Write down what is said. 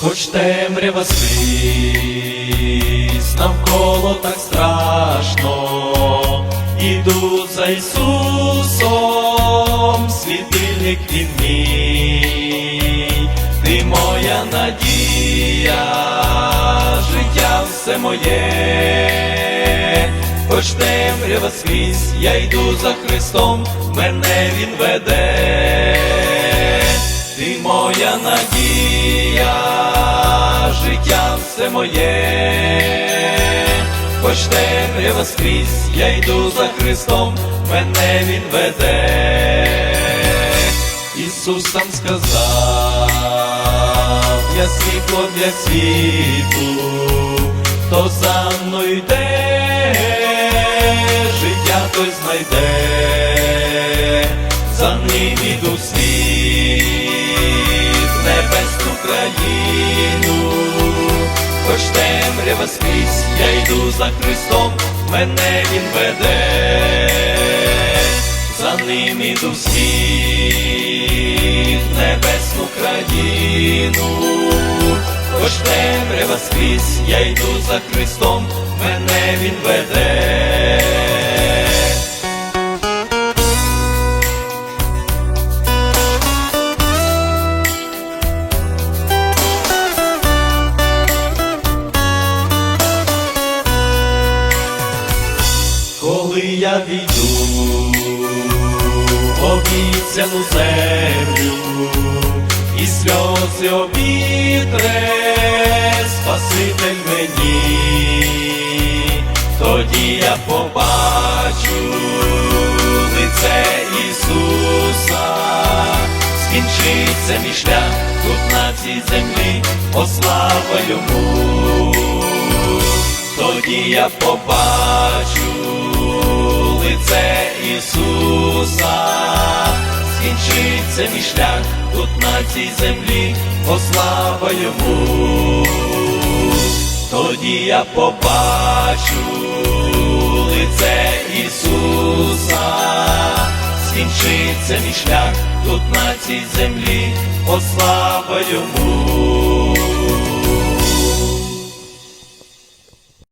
хоч темрява скрізь, навколо так страшно, іду за Ісусом, світильник він мій, ти моя надія, життя все моє, хоч темрява скрізь, я йду за Христом, мене Він веде, ти моя надія, все моє, хоч темрява скрізь, я йду за Христом, мене Він веде. Ісус сам сказав, я світло для світу, хто за мною йде, життя той знайде, за ним іду світ, небесну країну, хоч темрява скрізь, я йду за Христом, мене Він веде за ним іду всіх небесну країну, хоч темрява скрізь, я йду за Христом, мене Він веде. Я війду обіцяну землю, і сльози обітре Спаситель мені, тоді я побачу лице Ісуса, скінчиться мій шлях тут на цій землі, о слава йому. Тоді я побачу Ісуса, скінчиться мій шлях тут на цій землі, о слава йому, тоді я побачу лице Ісуса, скінчиться мій шлях тут на цій землі, о слава йому.